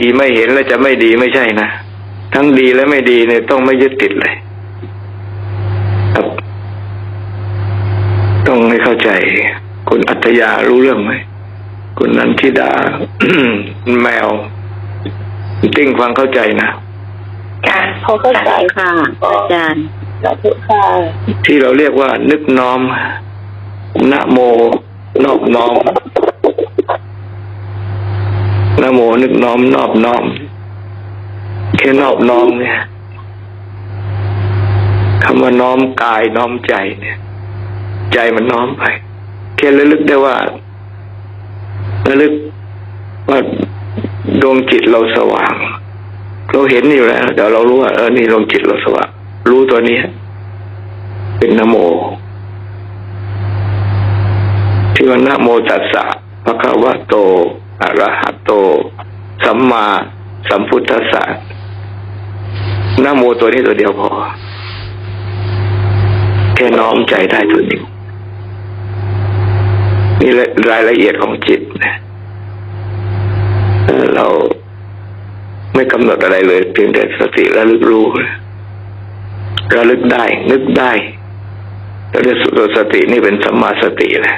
อีไม่เห็นแล้วจะไม่ดีไม่ใช่นะ ทั้งดีและไม่ดีเนี่ยต้องไม่ยึดติดเลยครับต้องให้เข้าใจ คุณอัตยารู้เรื่องไหมคุณนันทิดาแมวติ้งฟังเข้าใจนะค่ะเขาเข้าใจค่ะ อาจารย์สาธุค่ะที่เราเรียกว่า นึกน้อมนะโมนอบน้อม นะโมนึกน้อมนอบน้อมแค่นอบน้อมเนี่ยคำว่าน้อมกายน้อมใจเนี่ย ใจมันน้อมไปแค่ระลึกได้ว่าระลึกว่าดวงจิตเราสว่าง เราเห็นอยู่แล้วเดี๋ยวเรารู้ว่าเออนี่ดวงจิตเราสว่างรู้ตัวนี้เป็นนโม ที่ว่านโมตัสสะพระคะวะโต อระหะโต สัมมาสัมพุทธัสสะนโมตัวนี้ตัวเดียวพอ แค่น้อมใจได้ตัวนี้นี่รายละเอียดของจิตนะเราไม่กำหนดอะไรเลย เพียงแต่สติระลึกรู้ระลึกได้ นึกได้แล้วตัวสตินี่เป็นสัมมาสติแหละ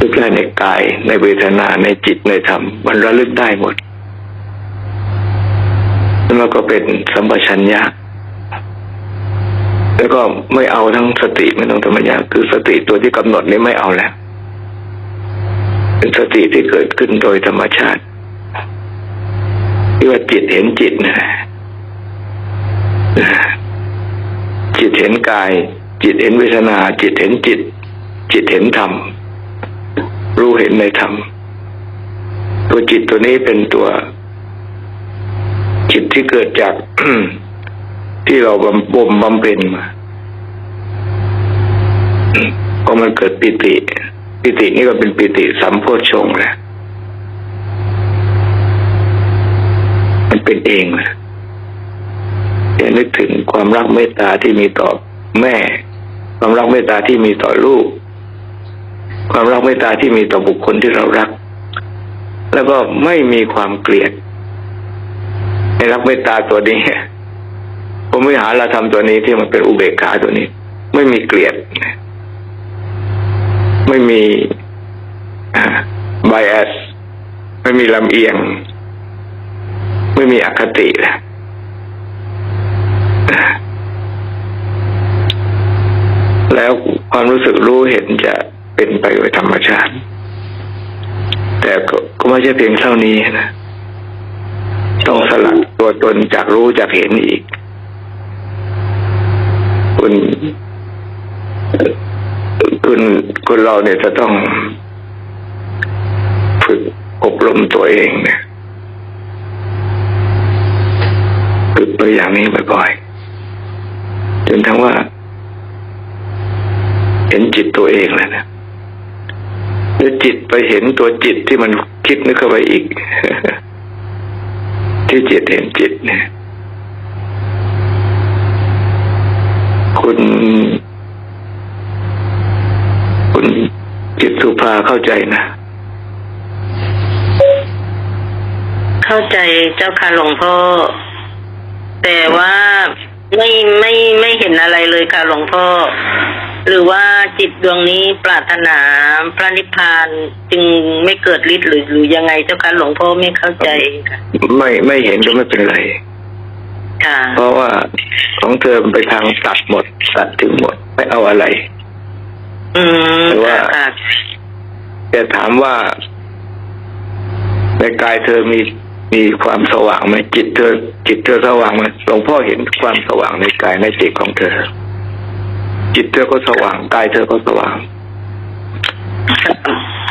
ลึกได้ในกายในเวทนาในจิตในธรรม มันระลึกได้หมดแล้วก็เป็นสัมปชัญญะแล้วก็ไม่เอาทั้งสติไม่ต้องธรรมญาคือสติตัวที่กำหนดนี่ไม่เอาแล้ว เป็นสติที่เกิดขึ้นโดยธรรมชาติที่ว่าจิตเห็นจิตนะจิตเห็นกาย จิตเห็นเวทนา จิตเห็นจิต จิตเห็นธรรม รู้เห็นในธรรม ตัวจิตตัวนี้เป็นตัวจิตที่เกิดจากที่เราบำบ่มบำเพ็ญมาพอมันเกิดปิติ ปิตินี่ก็เป็นปิติสัมโพชงแหละมันเป็นเองนะอย่านึกถึงความรักเมตตาที่มีต่อแม่ ความรักเมตตาที่มีต่อลูก ความรักเมตตาที่มีต่อบุคคลที่เรารัก แล้วก็ไม่มีความเกลียดในรักเมตตาตัวนี้ผมวิหาเราทำตัวนี้ที่มันเป็นอุเบกขาตัวนี้ ไม่มีเกลียด ไม่มีไบแอสไม่มีลำเอียง ไม่มีอคติแล้วความรู้สึกรู้เห็นจะ เป็นไปโดยธรรมชาติ แต่ก็กไม่ใช่เพียงเท่านี้นะต้องสลัดตัวตนจากรู้จากเห็นอีก คุณ คุณคุณเราเนี่ยจะต้องฝึกอบรมตัวเองเนี่ยฝึกไปอย่างนี้บ่อยๆจนทั้งว่า เห็นจิตตัวเองเลยนะ แล้วจิตไปเห็นตัวจิตที่มันคิดนึกเข้าไปอีก ที่จิตเห็นจิตเนี่ยคุณคุณจิตสุภาเข้าใจนะ เข้าใจเจ้าค่ะหลวงพ่อแต่ว่า ไม่ไม่ไม่เห็นอะไรเลยค่ะหลวงพ่อ หรือว่าจิตดวงนี้ปรารถนาพระนิพพานจึงไม่เกิดฤทธิ์หรือหรือยังไงเจ้าค่ะหลวงพ่อไม่เข้าใจค่ะ ไม่ไม่เห็นก็ไม่เป็นไรค่ะเพราะว่าของเธอมันไปทางตัดหมดตัดถึงหมดไม่เอาอะไร อืมแต่ว่าค่ะแต่ถามว่า ในกายเธอมี มีความสว่างไหมจิตเธอ จิตเธอสว่างไหมหลวงพ่อเห็นความสว่างในกายในจิตของเธอ จิตเธอก็สว่างกายเธอก็สว่าง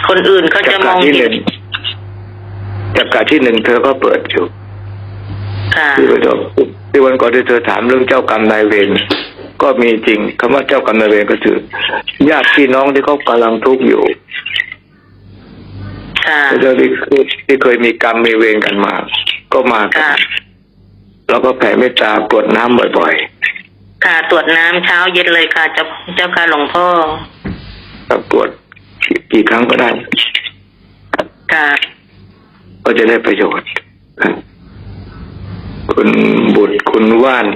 คนอื่นเขาจากจะมกาอรงที่หเห็นึ่นงจากการที่หนึ่งเธอก็เปิดอยู่ค่ะที่วันก่อนที่วันก่อนที่เธอถามเรื่องเจ้ากรรมนายเวรก็มีจริงคำว่าเจ้ากรรมนายเวรก็คือญาติพี่น้องที่เขากำลังทุกข์อยู่ ค่ะเจ้าที่ที่เคยมีกรรมมีเวรกันมา ก็มากัค่ะนแล้วก็แผ่เมตตากรวดน้ำบ่อยค่ะตรวจน้ำเช้าเย็นเลยค่ะ เจ้าเจ้าค่ะหลวงพ่อๆแล้วกรวดกี่ครั้งก็ได้ค่ะก็จะได้ประโยชน์ คุณบุตรคุณว่าน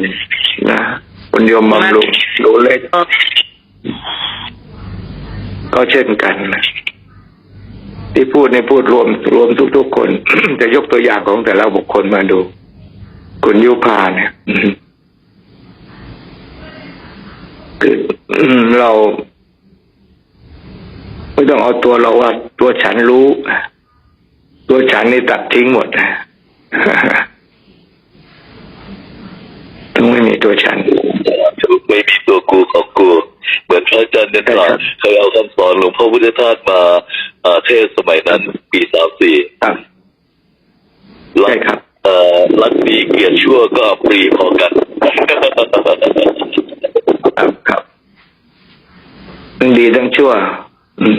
นะคุณโยมบำรุงดูเล็กก็เช่นกันนะ ที่พูดในพูดรวมรวมทุกๆคน จะยกตัวอย่างของแต่ละบุคคลมาดู คุณยุพาเนี่ยคือเราไม่ต้องเอาตัวเราว่าตัวฉันรู้ ตัวฉันนี่ตัดทิ้งหมดนะต้องไม่มีตัวฉันไม่มีตัวกูของกู เหมือนพระอาจารย์เนี่ยใช่ครับเคยเอาคำสอนหลวงพ่อพุทธทาสมาเอ่อเทศน์สมัยนั้น ปีสามสี่ครับใช่ครับเอ่อรักดีเกลียดชั่วก็ปรีพอกันครับครับทั้งดีทั้งชั่ว อืม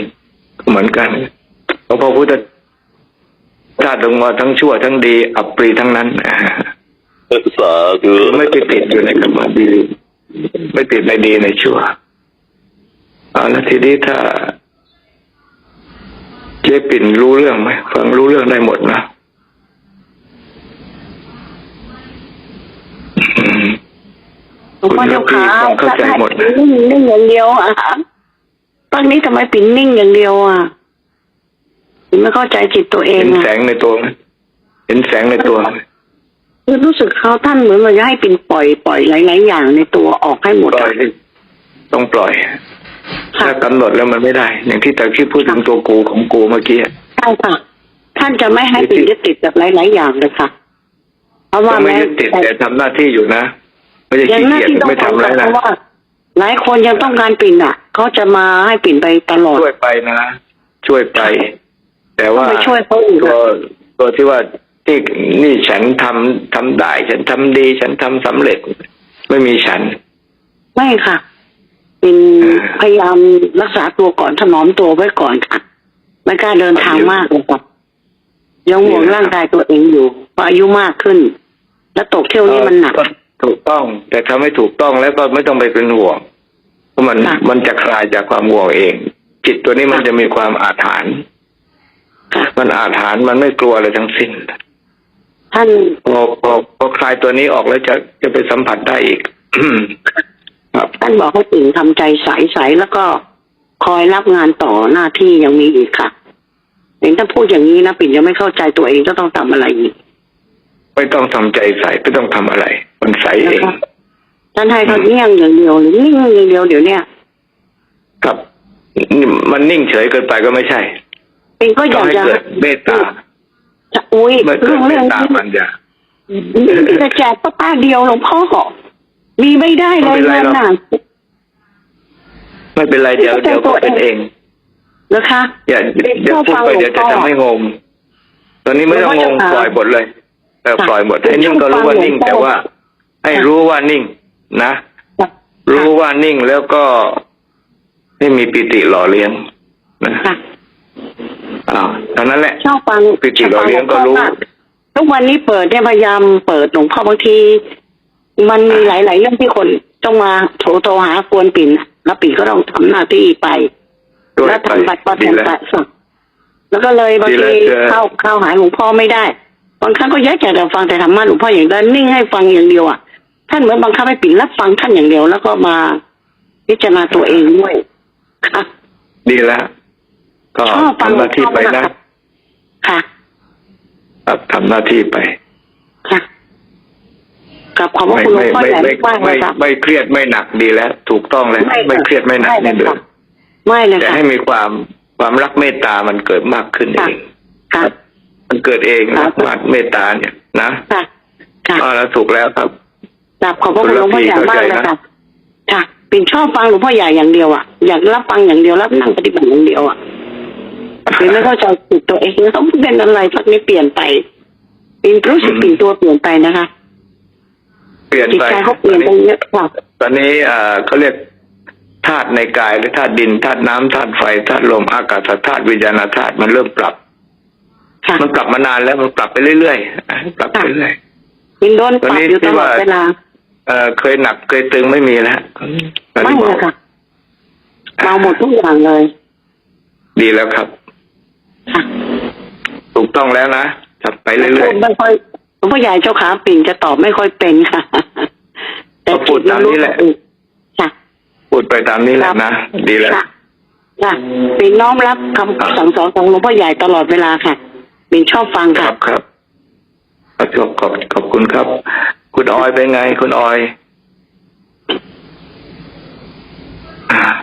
เหมือนกันเพราะพระพุทธชาติลงมาทั้งชั่ว ทั้งดีอับปรีทั้งนั้นสาธุไม่ไปติดอยู่ในคำว่าดี ไม่ติดในดีในชั่วเอาแล้วทีนี้ถ้า เจ๊ปิ่นรู้เรื่องไหมฟังรู้เรื่องได้หมดนะอืมหลวงพ่อเจ้าขาคุณเข้าใจหมดนะนิ่งนิ่งอย่างเดียวอะตอนนี้ทำไมปิ่นนิ่งอย่างเดียวอะปิ่นไม่เข้าใจจิตตัวเองเห็นอะแสงในตัวไหมเห็นแสงในตัวไหมคือรู้สึกเขาท่านเหมือนว่าจะให้ปิ่นปล่อยปล่อยหลายๆอย่างในตัวออกให้หมดปล่ออะยสิต้องปล่อยค่ะ ถ้ากำหนดแล้วมันไม่ได้ อย่างที่ตะกี้พูดถึงตัวกูของกูเมื่อกี้ใช่ค่ะท่านจะไม่ให้ปิ่นยึดติดกับหลาย ๆ อย่างเลยค่ะ เพราะว่าต้องไม่แม้ยึดติดแต่ทำหน้าที่อยู่นะไม่ใช่อย่างขี้หน้าเกียจที่ต้องไม่ทำแล้วเพนะราะว่าหลายคนยังต้องการปิ่นอะเขาจะมาให้ปิ่นไปตลอดช่วยไปนะช่วยไป แต่ว่าต้องไปช่วยเขาอีกตัวอะตัวที่ว่าที่นี่ฉันทำทำได้ ฉันทำดี ฉันทำสำเร็จ ไม่มีฉัน ไม่ค่ะ เป็นเออพยายามรักษาตัวก่อนถนอมตัวไว้ก่อนค่ะไม่กล้าเดินทางมากเลยครับยังห่วงร่างกายตัวเองอยู่เพราะอายุมากขึ้น แล้วตกเที่ยวนี้มันหนักก็ถูกต้อง แต่ทำให้ถูกต้องแล้วก็ไม่ต้องไปเป็นห่วงเพราะมันค่ะมันจะคลายจากความห่วงเอง จิตตัวนี้มันค่ะจะมีความอาถรรพ์ค่ะมันอาถรรพ์มันไม่กลัวอะไรทั้งสิ้นท่านพอพอพอคลายตัวนี้ออกแล้วจะจะไปสัมผัสได้อีกครับ ท่านบอกให้ปิ่นทำใจใสๆแล้วก็คอยรับงานต่อหน้าที่ยังมีอีกค่ะเห็นถ้าพูดอย่างนี้นะปิ่นยังไม่เข้าใจตัวเองจะต้องทำอะไรอีกไม่ต้องทำใจใส่ไม่ต้องทำอะไร มันใสเอนะงคะท่านให้เขาเงี่ยงอย่างเดียวหรือนิ่งอย่างเดียวเดี๋ยวเนี้ยครับนี่มันนิ่งเฉยเกินไปก็ไม่ใช่ปิ่นก็อต้อยางกให้จะเกิดเมตตาจะอุ้ยเมื่อเกิเรื่ดองเมเรื่อตงตานี้ปัญญานี่จะแจกป้าป้าเดียวหลวงพ่อ มีไม่ได้เลยไม่เป็นไรเงินหรอกน่ะไม่เป็นไรเดี๋ยวเดี๋ยวก็เป็นเอง นะคะ อย่าเดี๋ยวพูดไปเดี๋ยวจะทำให้งง ตอนนี้ไม่ต้องงงปล่อยหมดเลยเออปล่อยหมดให้นิ่งก็รู้ว่านิ่ง แต่ว่าให้รู้ว่านิ่ง นะ รู้ว่านิ่งแล้วก็ไม่มีปิติหล่อเลี้ยงนะค่ะอ้าวเท่านั้นแหละ ชอบฟังปิติเราเลี้ยงก็รู้ชอบฟังหลวงพ่อมากทุกวันนี้เปิดเนี่ยพยายามเปิดหลวงพ่อบางที มันมีหลาย ๆ เรื่องที่คนต้องมาโทรโทรหากวนปิ่นน่ะแล้วปิ่นก็ต้องทำหน้าที่ไป ด้วยแล้วไปทำบัตรประดีชาชแล้วนสักแล้วก็เลยบางดีแล้ทีวเจอ เข้าเข้าหาหลวงพ่อไม่ได้บางครั้งก็ยักอยากจะฟังแต่ธรรมะหลวงพ่ออย่างเดียวนิ่งให้ฟังอย่างเดียวอะท่านเหมือนบังคับให้ปิ่นรับฟังท่านอย่างเดียว แล้วก็มาพิจารณาตัวเองด้วยค่ะ ดีแล้ว ก็ชอบฟังทำหน้าที่ไปหลวงพ่อนะมากค่ะ ครับทำหน้าที่ไป ค่ะ กับขอบพระไม่คุณหลวไม่งพ่อไม่ใหญ่ไม่มากเลไม่ยครับไม่เครียดไม่หนักดีแล้ว ถูกต้องแล้วไม่เครียดไม่หนักนี่เดือค่ะไม่เลยแต่ค่ะให้มีความความรักเมตตามันเกิดมากขึ้นเองค่ะมันเกิดเองครัรับกเมตตาเนี่ยนะค่ะค่ะอ๋อแล้วถูกแล้วครับกับขอบพระคุณหลวงพ่อใหญ่มากเลยคุณระพีเข้าใจนะค่ะค่ะปิ่นชอบฟังหลวงพ่อใหญ่อย่างเดียวอะอยากรับฟังอย่างเดียวรับนั่งปฏิบัติอย่างเดียวอะปิ่นไม่เข้าใจจิตตัวเองต้องเป็นอะไรพักนี้เปลี่ยนไปปิ่นรู้สึกปิ่นตัวเปลี่ยนไปนะคะ เปลี่ยนจิตไปใจเขาเปลี่ยนไปเยอะค่ะ ตอนนี้เอ่อเขาเรียกธาตุในกายหรือธาตุดินธาตุน้ำธาตุไฟธาตุลมอากาศธาตุวิญญาณธาตุมันเริ่มปรับ ค่ะมันปรับมานานแล้วมันปรับไปเรื่อยๆปรับไปเรื่อยปิ่นโดนปรับอยู่ตลอดเวลาเอ่อเคยหนักเคยตึงไม่มีแล้วตอนไม่นี้เลยค่ะเมาหมดทุกอย่างเลยดีแล้วครับ ค่ะถูกต้องแล้วนะครับไปเรื่อยพูดไม่ค่อย หลวงพ่อใหญ่เจ้าขาปิ่นจะตอบไม่ค่อยเป็นค่ะก็พูดตามนี้แหละ ค่ะๆพูดไปตามนี้แหละนะ ดีแล้ว ค่ะค่ะปิ่นน้อมรับคำสั่งสอนของหลวงพ่อใหญ่ตลอดเวลาค่ะปิ่นชอบฟังคค่ะ รับครับขอบขอบขอบคุณครับ คุณออยเป็นไง คุณออย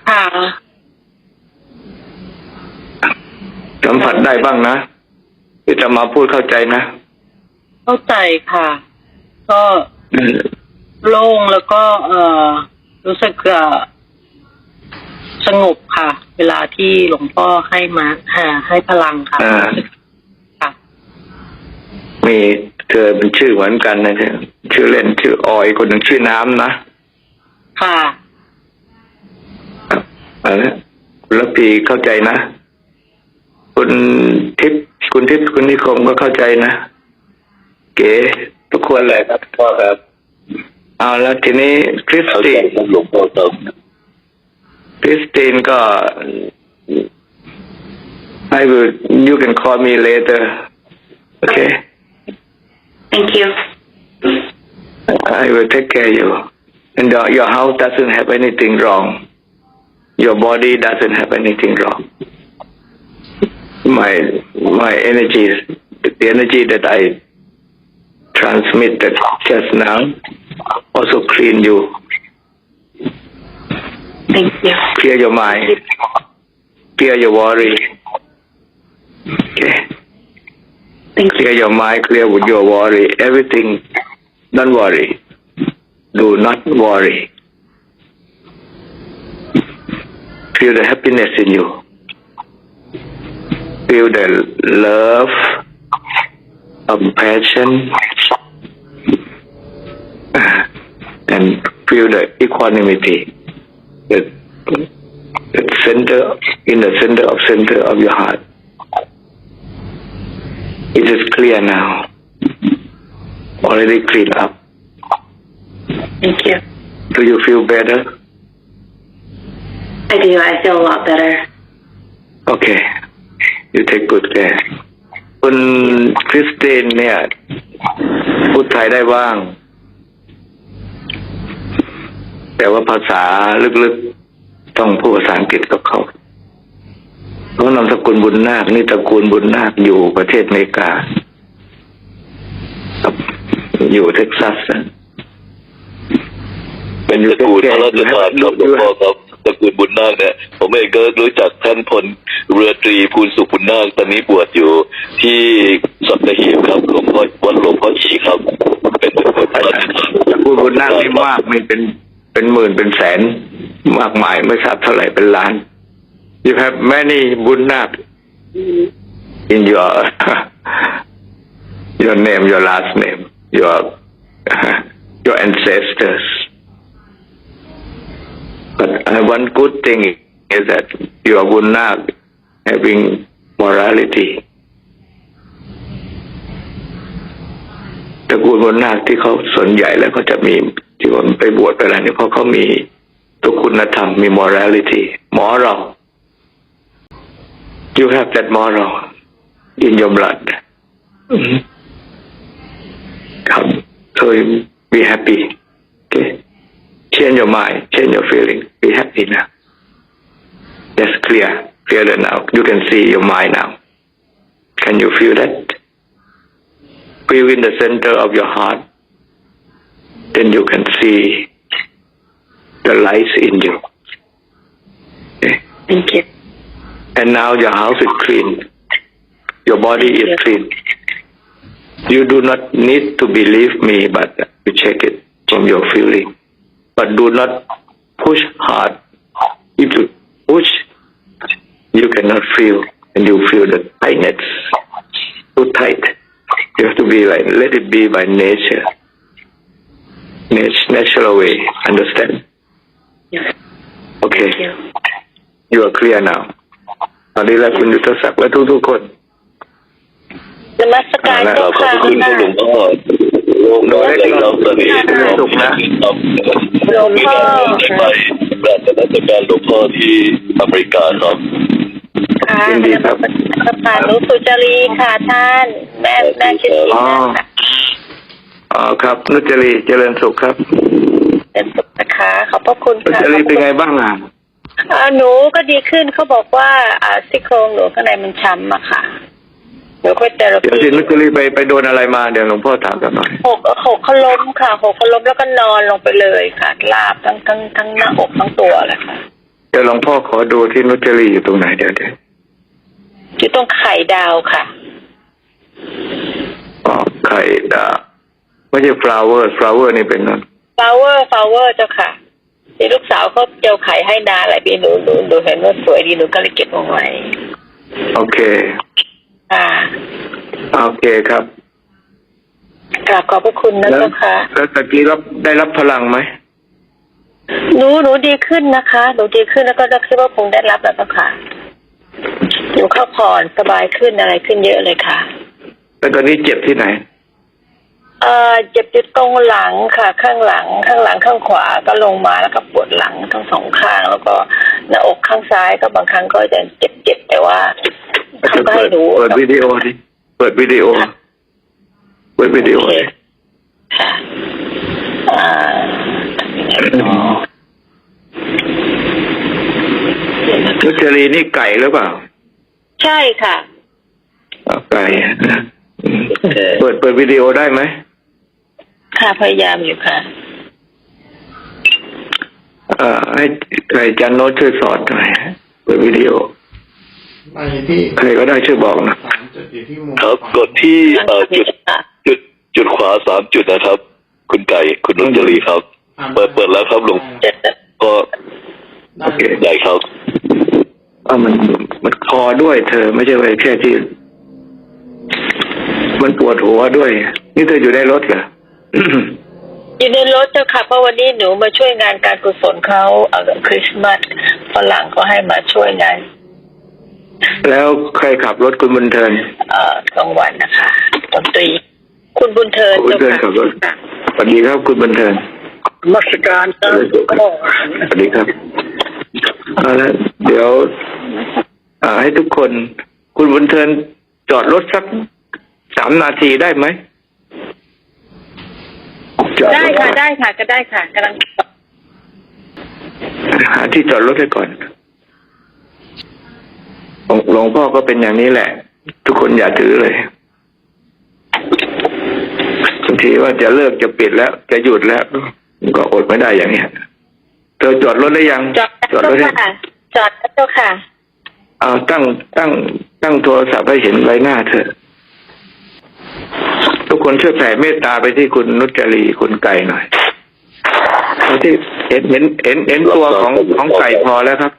ค่ะ สัมผัสได้บ้างนะที่จะมาพูดเข้าใจนะ เข้าใจค่ะ ก็อืมโล่งแล้วก็เออรู้สึกเอ่อสงบค่ะ เวลาที่หลวงพ่อให้มาหาให้พลังค่ะอ่า ค่ะมีเธอเป็นชื่อเหมือนกันนะเธอชื่อเล่นชื่อออยคนหนึ่งชื่อน้ำนะค่ะครับเอาละคุณระพีเข้าใจนะ คุณทิพย์คุณทิพย์คุณนิคมก็เข้าใจนะ เก๋ทุกคนแหละครับพ่อครับ เอาแล้วทีนี้คริส เข้า ติ ใจ น ครับหลวงพ่อครับ คริสตินก็ I will you can call me later okay thank you I will take care of you and your, your house doesn't have anything wrong your body doesn't have anything wrong my my energy the energy that I transmitted just now. Also clean you. Thank you. Clear your mind. Clear your worry. Okay. Thank clear your mind clear with your worry. Everything don't worry. Do not worry. Feel the happiness in you. Feel the love compassion feel the equanimity the, the center in the center of center of your heart it is clear now already clean up thank you do you feel better I do I feel a lot better okay you take good care คุณคริสตินเนี่ย พูดไทยได้บ้าง แต่ว่าภาษาลึกๆต้องพูดภาษาอังกฤษกับเขาเพราะนามสกุลบุญนาคนี่ตระกูลบุญนาคอยู่ประเทศอเมริกาครับอยู่เท็กซัสนะเป็นตระกูลพระราชทานครับหลวงพ่อครับตระกูลบุญนาคเนี่ยผมเองก็รู้จักท่านพลเรือตรีภูลสุขบุญนาคตอนนี้บวชอยู่ที่สัตหีบครับหลวงพ่อวัดหลวงพ่ออีครับ เป็นตระกูลพระราชทานตระกูลบุญนาคนี่มากมีเป็น เป็นหมื่นเป็นแสนมากมายไม่ทราบเท่าไหร่เป็นล้าน you have many บุญนาค in your your name your last name your your ancestors but one good thing is that your bunak having morality ตระกูลบนนาคที่เขาสนใหญ่แล้วเขาจะมี ที่ผมไปบวชไปอะไรเนี่ยเพราะเขามีตัวคุณธรรมมี morality moral you have that moral in your blood ครับ so be happy okay change your mind change your feeling be happy now that's clear clearer now you can see your mind now can you feel that feel in the center of your heart, then you can see the lights in you. Okay? thank you And now your house is clean. Your body is clean. You do not need to believe me, but you check it from your feeling. But do not push hard. If you push, you cannot feel, and you feel the tightness, too tight. You have to be like, let it be by nature. Nat- natural way, understand? yes Okay. thank you You are clear now. ตอนนี้แล้วคุณยุทธศักดิ์และทุกๆคนนมัสการเอาละเจ้าขอบค่ะพระคุณครับหลวงพ่อโล่งน้อยเลยครับตอนนี้สุขนะครับหลวงพ่อไปปราชญ์ราชการหลวงพ่อที่อเมริกาครับค่ะยินดีครับนมัสการจ้าค่ะหนูสุจารีค่ะท่าน แม่แม่คิดดีอ๋อนะคะ อ๋อครับนุจรีเจริญสุขครับเป็นสุขนะคะ ขอบพระคุณนุค่ะจรีเป็นไงบ้างอะอ่าหนูก็ดีขึ้นเขาบอกว่าอ่าซี่โครงหนูข้างในมันช้ำอะค่ะหนูก็เทอราเดี๋ยวปีสินุจรีไปไปโดนอะไรมาเดี๋ยวหลวงพ่อถามกันหน่อยหกหกเขาล้มค่ะหกเขาล้มแล้วก็นอนลงไปเลยค่ะลาบทั้งทั้งทั้งหน้าอกทั้งตัวเลยค่ะ เดี๋ยวหลวงพ่อขอดูที่นุจรีอยู่ตรงไหนเดี๋ยวเดี๋ยวอยู่ตรงไข่ดาวค่ะ อ๋อไข่ดาว ไม่ใช่ flower flower นี่เป็นนั่น flower flower เจ้าค่ะที่ลูกสาวเขาเจียวไข่ให้นาหลายปีหนูหนูหนูเห็นว่าสวยดีหนูก็เลยเก็บเอาไว้โอเคค่ะโอเคครับกราบขอบพระคุณนะแล้วเจ้าค่ะ แล้วตะกี้รับได้รับพลังไหมหนูหนูดีขึ้นนะคะ หนูดีขึ้นแล้วก็คิดว่าคงได้รับแล้วเจ้าค่ะหนูเข้าผ่อนสบายขึ้นอะไรขึ้นเยอะเลยค่ะ แล้วตอนนี้เจ็บที่ไหน เอ่อเจ็บอยู่ตรงหลังค่ะ ข้างหลัง ข้างหลังข้างขวาก็ลงมาแล้วก็ปวดหลังทั้งสองข้าง แล้วก็หน้าอกข้างซ้ายก็บางครั้งก็จะเจ็บๆแต่ว่าเขาก็ให้ดูเปิดวิดีโอดิเปิดวิดีโอ เปิดวิดีโอดิค่ะอ่าทำยังไงต่อเดี๋ยวนะนุจรีนี่ไก่หรือเปล่าใช่ค่ะอ๋อไก่เปิดเปิดวิดีโอได้ไหม ค่ะพยายามอยู่ค่ะ เอ่อให้ใครจันโน้ตช่วยสอนหน่อยเปิดวิดีโอไปที่ใครก็ได้ช่วยบอกนะสามจุดอยู่ที่มุมครับกดที่เอ่อจุดจุดจุดขวาสามจุดนะครับ คุณไก่คุณนุจรีครับ เปิดเปิดแล้วครับหลวงเจ็ดก็โอเคใหญ่ครับว่ามันมันคอด้วยเธอไม่ใช่ไว้แค่ที่ มันปวดหัวด้วย นี่เธออยู่ในรถเหรอ อยู่ในรถเจ้าค่ะเพราะวันนี้หนูมาช่วยงานการกุศลเขาเอ่อคริสต์มาสฝรั่งก็ให้มาช่วยงาน แล้วใครขับรถคุณบุญเทินเอ่อกลางวันนะคะดนตรีคุณบุญเทินคุณบุญเจ้าเทินค่ะขับรถสวัสดีครับคุณบุญเทินมัสการเจ้าก็สวัสดีครับเอาละเดี๋ยวอ่าให้ทุกคน คุณบุญเทินจอดรถสักสามนาทีได้ไหมจ อรถได้ค่ะได้ค่ะ ก็ได้ค่ะกำลังหาที่จอดรถให้ก่อนหลวงหลวงพ่อก็เป็นอย่างนี้แหละ ทุกคนอย่าถือเลยบางทีว่าจะเลิกจะปิดแล้ว จะหยุดแล้ว ก็อดไม่ได้อย่างเนี้ยเธอจอดรถได้ยัง จอดจอดเจ้ารถยังค่ะจอดเจ้าค่ะเอาตั้งตั้งตั้งโทรศัพท์ให้เห็นใบหน้าเธอทุ กคนช่วยแผ่เมตตาไปที่คุณนุจรีคุณไก่หน่อยที่เห็นเห็นเห็นเห็นตัวของของไก่พอแล้วครับ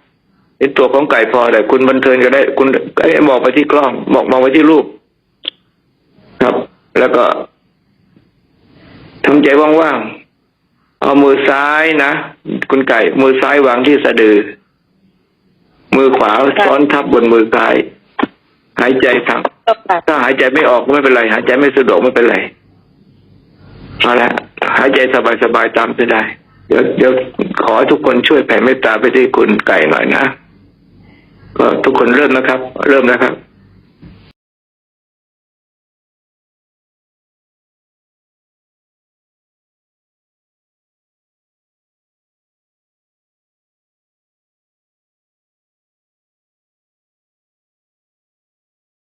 เห็นตัวของไก่พอแต่คุณบันเทิงก็ได้ คุณไอ้บอกไปที่กล้องบอกมองไปที่รูป ครับ แล้วก็ทำใจว่างๆเอามือซ้ายนะคุณไก่ มือซ้ายวางที่สะดือ มือขวาซ้อนทับบนมือซ้าย หายใจทางเจ้าค่ะถ้าหายใจไม่ออกก็ไม่เป็นไร หายใจไม่สะดวกไม่เป็นไรเอาละหายใจสบายๆตามไปได้ เดี๋ยวเดี๋ยวขอให้ทุกคนช่วยแผ่เมตตาไปที่คุณไก่หน่อยนะก็ทุกคนเริ่มนะครับ เริ่มนะครับ